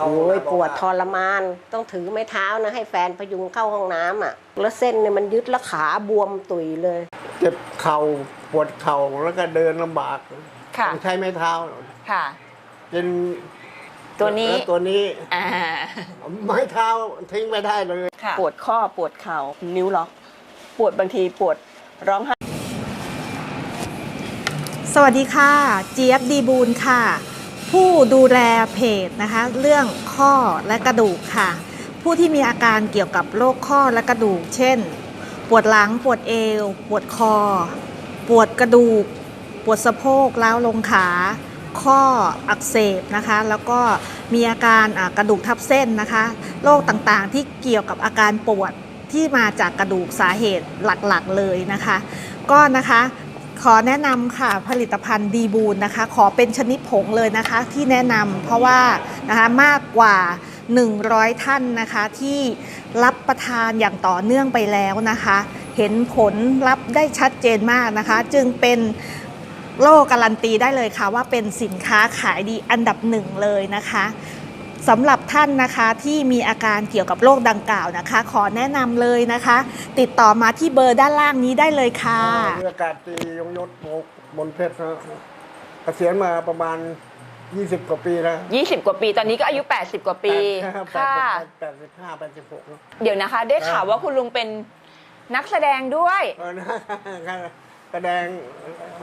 เข้าโอ้ยห้องน้ำปวดบอกทรมาน ต้องถือไม้เท้านะ ให้แฟนพยุงเข้าห้องน้ำอะ แล้วเส้นเนี่ยมันยึดแล้วขาบวมตุยเลย เจ็บเข่าปวดเข่าแล้วก็เดินลำบากค่ะต้องใช้ไม้เท้าค่ะ เป็นตัวนี้แล้วตัวนี้อ่าไม้เท้าทิ้งไม่ได้เลยค่ะปวดข้อปวดเข่านิ้วล็อก ปวดบางทีปวดร้องไห้สวัสดีค่ะ เจี๊ยบดีบูลค่ะ ผู้ดูแลเพจนะคะเรื่องข้อและกระดูกค่ะ ผู้ที่มีอาการเกี่ยวกับโรคข้อและกระดูก เช่น ปวดหลังปวดเอว ปวดคอ ปวดกระดูก ปวดสะโพกล้าวลงขา ข้ออักเสบนะคะ แล้วก็มีอาการกระดูกทับเส้นนะคะโรคต่างๆที่เกี่ยวกับอาการปวดที่มาจากกระดูกสาเหตุหลักๆเลยนะคะ ก็นะคะ ขอแนะนำค่ะผลิตภัณฑ์ดีบูนนะคะ ขอเป็นชนิดผงเลยนะคะที่แนะนำเพราะว่านะคะมากกว่า 100 ท่านนะคะที่รับประทานอย่างต่อเนื่องไปแล้วนะคะ เห็นผลลัพธ์ได้ชัดเจนมากนะคะ จึงเป็นโลการันตีได้เลยค่ะว่าเป็นสินค้าขายดีอันดับหนึ่งเลยนะคะ สำหรับท่านนะคะที่มีอาการเกี่ยวกับโรคดังกล่าวนะคะ ขอแนะนำเลยนะคะ ติดต่อมาที่เบอร์ด้านล่างนี้ได้เลยค่ะ เรืออากาศตรียงยศโมกบนเพชรนะเกษียณมาประมาณ 20 กว่าปีแล้ว20 กว่าปี ตอนนี้ก็อายุ 80 กว่าปีแปค่ะดแปดสิบห้าแปดสิบหกนะเดี๋ยวนะคะ ได้ข่าวว่าคุณลุงเป็นนักแสดงด้วย เออนะ แสดง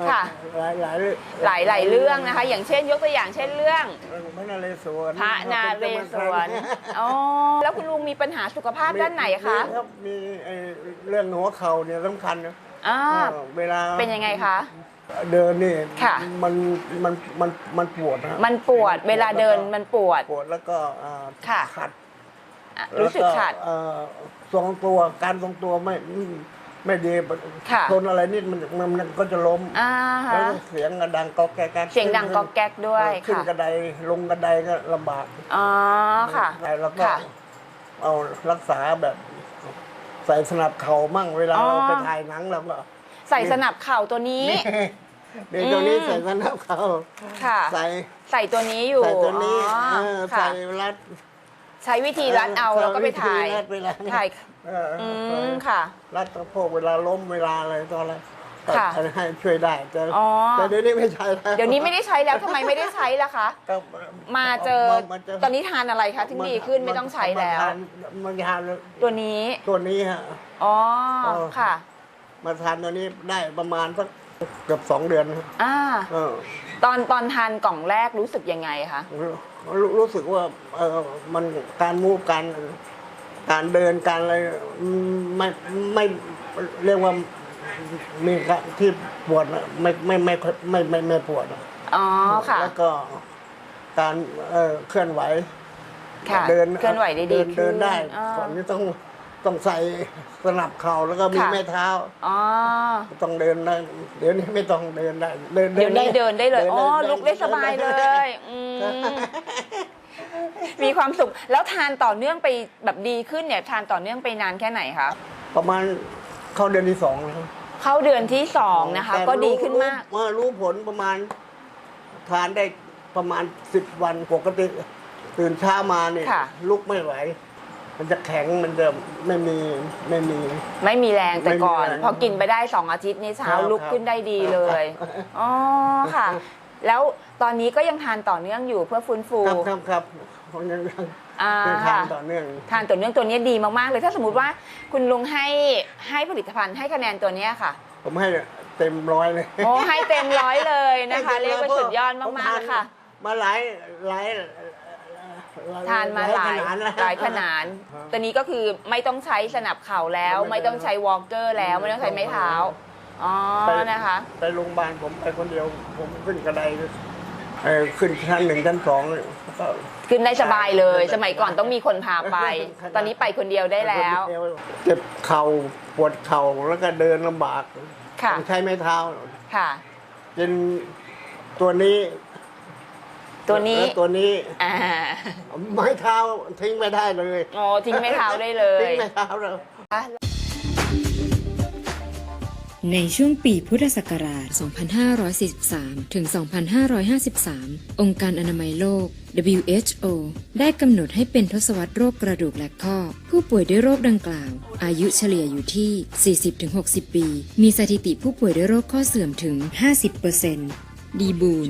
ค่ะ หลายหลายหลายหลายเรื่องนะคะ อย่างเช่นยกตัวอย่างเช่นเรื่อง พระนาเรศวรพระนาเรศวรอ๋อแล้วคุณลุงมีปัญหาสุขภาพด้านไหนคะมีรับมีไอ้เรื่องหัวเข่าเนี่ยสำคัญนะอ่าเออเวลาเป็นยังไงคะ เดินนี่ค่ะ มันมันมันมันปวดนะมันปวดเวลาเดินมันปวด ปวดแล้วก็อ่าค่ะ ขัดอะรู้สึกขัดแล้วเอ่อทรงตัวการทรงตัวไม่ ไม่ดีค่ะชนอะไรนิดมันมันมันก็จะล้มอ่าแล้วฮะเสียงกระดังก๊อกแก๊กเสียงดังก๊อกแก๊กด้วยขึ้นค่ะกระไดลงกระไดก็ลำบากอ๋อค่ะแล้วก็ค่ะ เอารักษาแบบ ใส่สนับเข่ามั่งเวลาอ๋อ เราไปถ่ายหนังเราก็ใส่สนับเข่าตัวนี้เดี๋ยวตัวนี้อืม ใส่สนับเข่าค่ะ ใส่ใส่ตัวนี้อยู่ใส่ตัวนี้อ๋อเออค่ะ ใส่รัด ใช้วิธีรัดเอาแล้วก็ไปถ่ายรัดเวลาถ่ายเอออืเอมอค่ะ รัดสะโพกเวลาล้มเวลาอะไรตอนอะไรค่ะก็ให้ช่วยได้แต่อ๋อ แต่เดี๋ยวนี้ไม่ใช่แล้วเดี๋ยวนี้ไม่ได้ใช้แล้วทำไมไม่ได้ใช้ล่ะคะ ก็มาเจอมาเจตอนนี้ทานอะไรคะถึงดีขึ้นไม่ต้องใช้แล้วมาทานมาทานตัวนี้ตัวนี้ฮะ อ๋อเออ ค่ะ มาทานตัวนี้ได้ประมาณสักเกือบสองเดือนนะอ่า เออตอนตอนทานกล่องแรกรู้สึกยังไงคะรรู้สึกว่าเออมันการมูฟการการเดินการอะไรไม่ไม่เรียกว่ามีที่ปวดอะไม่ไม่ไม่ไม่ไม่ไม่ไมปวดอ๋อค่ะแล้วก็การเอ่อเคลื่อนไหวเดินเคลื่อนไหวได้ดีเดินได้ก่อนนี้ต้อง ต้องใส่สนับเข่าแล้วก็มีค่ะแม่เท้า อ๋อ ต้องเดินได้เดี๋ยวนี้ไม่ต้องเดินได้เดินเดี๋ยวนี้เดินได้เลย อ๋อ ลุกได้สบายเลดินได้ยอืมมีความสุข แล้วทานต่อเนื่องไปแบบดีขึ้นเนี่ย ทานต่อเนื่องไปนานแค่ไหนคะ ประมาณเข้าเดือนที่สองแล้วเข้าเดือนที่สองนะคะ แต่ก็ดีรู้ขึ้นมาก รู้รู้ผลประมาณ ทานได้ประมาณสิบวันปกติ ตื่นเช้ามาเนี่ยค่ะ ลุกไม่ไหว มันจะแข็งมันจะไม่มีไม่มี ไม่มีแรงแต่ก่อน ไม่มีแรงพอกินไปได้สองอาทิตย์นี่เช้าครับลุกขึ้นได้ดีเลยอ๋อค่ะแล้วตอนนี้ก็ยังทานต่อเนื่องอยู่เพื่อฟื้นฟูครับครับครับผมยังยังอ่ายังทานค่ะต่อเนื่อง ทานต่อเนื่องตัวนี้ดีมากๆเลย ถ้าสมมติว่าคุณลุงให้ให้ผลิตภัณฑ์ให้คะแนนตัวเนี้ยค่ะ ผมให้เต็มร้อยเลยโอ้ให้เต็มร้อยเลยนะคะให้เรีต็ยกว่าสุดยอดมากๆเลยค่ะมาหลายหลาย ทานมาหลายขนดแล้วหลายขนาดตัวนี้ก็คือไม่ต้องใช้สนับเข่าแล้ว ไม่ต้องใช้วอล์กเกอร์แล้วไม่ต้องใช้ไม้เท้าอ๋อนะคะ ไปโรงพยาบาลผมไปคนเดียว ผมขึ้นกระไดเอ่อขึ้นชั้นหนึ่งชั้นสองก็ขึ้นได้สบายเลย สมัยก่อนต้องมีคนพาไป ตอนนี้ไปคนเดียวได้แล้ว เจ็บเข่าปวดเข่าแล้วก็เดินลำบากค่ะต้องใช้ไม้เท้าค่ะเป็นตัวนี้ ตัวนี้ และตัวนี้อ่าไม้เท้าทิ้งไม่ได้เลยโอ้ทิ้งไม้เท้าได้เลยทิ้งไม้เท้าเลยในช่วงปีพุทธศักราช 2543 ถึง 2553 องค์การอนามัยโลก WHO ได้กำหนดให้เป็นทศวรรษโรคกระดูกและข้อ ผู้ป่วยด้วยโรคดังกล่าว อายุเฉลี่ยอยู่ที่ 40-60 ปี มีสถิติผู้ป่วยด้วยโรคข้อเสื่อมถึง 50%ดีบูน